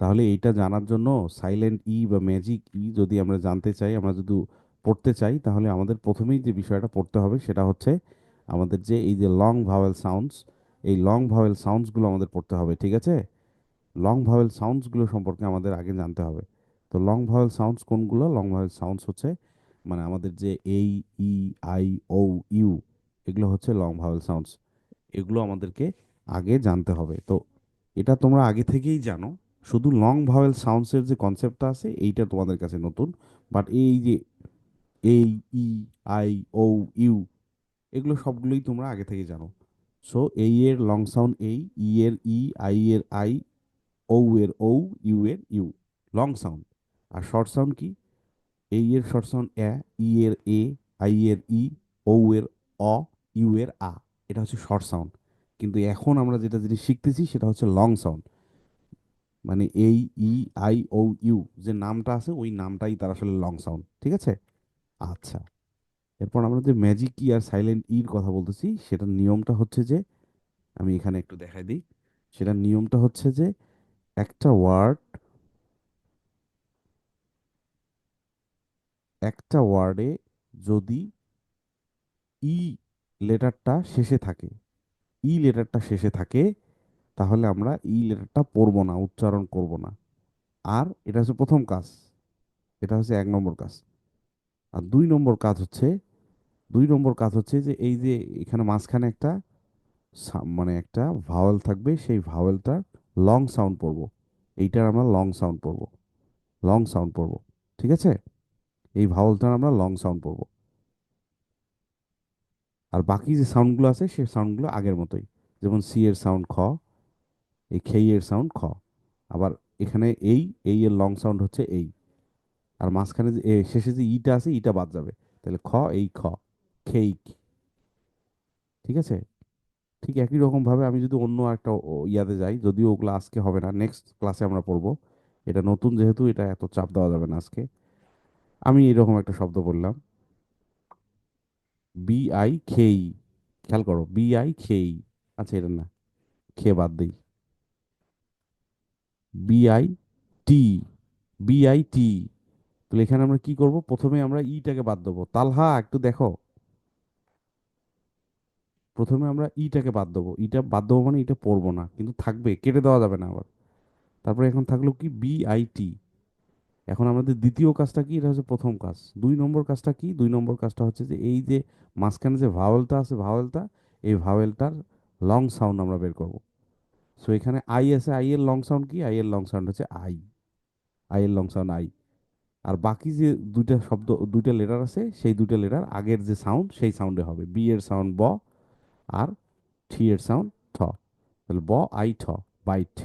তাহলে এইটা জানার জন্য সাইলেন্ট ই বা ম্যাজিক ই যদি আমরা জানতে চাই, আমরা যদি পড়তে চাই, তাহলে আমাদের প্রথমেই যে বিষয়টা পড়তে হবে সেটা হচ্ছে আমাদের যে এই যে লং ভাওয়েল সাউন্ডস এই লং ভাওয়েল সাউন্ডসগুলো আমাদের পড়তে হবে, ঠিক আছে? লং ভাওয়েল সাউন্ডসগুলো সম্পর্কে আমাদের আগে জানতে হবে। তো লং ভাওয়েল সাউন্ডস কোনগুলো? লং ভাওয়েল সাউন্ডস হচ্ছে মানে আমাদের যে এই, ই, আই ও ইউ, এগুলো হচ্ছে লং ভাওয়েল সাউন্ডস এগুলো আমাদেরকে আগে জানতে হবে। তো এটা তোমরা আগে থেকেই জানো। শুধু লং ভাওয়েল সাউন্ডসের যে কনসেপ্টটা আছে, এইটা তোমাদের কাছে নতুন। বাট এই যে এই ই আই ও ইউ এগুলো সবগুলোই তোমরা আগে থেকে জানো। সো এই এর লং সাউন্ড এই ই এর ই আই এর আই ও এর ও ইউ এর ইউ লং সাউন্ড আর শর্ট সাউন্ড কি? এই এর শর্ট সাউন্ড এ ই এর এ আই এর ই ও এর অ ইউ এর আ এটা হচ্ছে শর্ট সাউন্ড কিন্তু এখন আমরা যেটা জিনিস শিখতেছি, সেটা হচ্ছে লং সাউন্ড মানে এই ই আই ও ইউ যে নামটা আছে, ওই নামটাই তার আসলে লং সাউন্ড ঠিক আছে? আচ্ছা এরপর আমরা যে ম্যাজিক ই আর সাইলেন্ট ইর কথা বলতেছি, সেটার নিয়মটা হচ্ছে যে, আমি এখানে একটু দেখাই দিই, সেটার নিয়মটা হচ্ছে যে, একটা ওয়ার্ড একটা ওয়ার্ডে যদি ই লেটারটা শেষে থাকে ই লেটারটা শেষে থাকে তাহলে আমরা ই লেটারটা পড়ব না, উচ্চারণ করব না। আর এটা হচ্ছে প্রথম কাজ, এটা হচ্ছে এক নম্বর কাজ। আর দুই নম্বর কাজ হচ্ছে, দুই নম্বর কাজ হচ্ছে যে এই যে এখানে মাঝখানে একটা মানে একটা ভাওয়েল থাকবে, সেই ভাওয়েলটা লং সাউন্ড পড়ব। এইটার আমরা লং সাউন্ড পড়ব লং সাউন্ড পড়ব, ঠিক আছে? এই ভাওয়েলটার আমরা লং সাউন্ড পড়ব। আর বাকি যে সাউন্ডগুলো আছে সেই সাউন্ডগুলো আগের মতোই, যেমন সি এর সাউন্ড খ এই খেই এর সাউন্ড খ। আবার এখানে এই এই এর লং সাউন্ড হচ্ছে এই। আর মাঝখানে যে শেষে যে ইটা আছে ইটা বাদ যাবে। তাহলে খ, এই খ। খেইক ঠিক আছে? ঠিক একই রকমভাবে আমি যদি অন্য একটা ইয়াতে যাই, যদিও ওগুলো আজকে হবে না নেক্সট ক্লাসে আমরা পড়ব। এটা নতুন যেহেতু, এটা এত চাপ দেওয়া যাবে না আজকে। আমি এরকম একটা শব্দ বললাম। বি আই খেই খেয়াল করো বি আই খেই আচ্ছা এটা না। খেয়ে বাদ দিই। B I T B I T তাহলে এখানে আমরা কি করব? প্রথমে আমরা ইটাকে বাদ দেবো। তালহা, একটু দেখো। প্রথমে আমরা ইটাকে বাদ দেবো। ইটা বাদ দেবো মানে এটা পড়ব না, কিন্তু থাকবে, কেটে দেওয়া যাবে না আবার। তারপরে এখন থাকল কি? বি আই টি এখন আমাদের দ্বিতীয় কাজটা কি? এটা হচ্ছে প্রথম কাজ। দুই নম্বর কাজটা কি? দুই নম্বর কাজটা হচ্ছে যে এই যে মাঝখানে যে ভাওয়েলটা আছে ভাওয়েলটা এই ভাওয়েলটার লং সাউন্ড আমরা বের করব। সো এখানে আই আছে আই এর লং সাউন্ড কি? আই এর লং সাউন্ড হচ্ছে আই আই এর লং সাউন্ড আই আর বাকি যে দুইটা শব্দ, দুইটা লেটার আছে, সেই দুইটা লেটার আগের যে সাউন্ড সেই সাউন্ডে হবে। বি এর সাউন্ড ব আর থ্রি এর সাউন্ড থ। তাহলে ব আই ঠ বাইট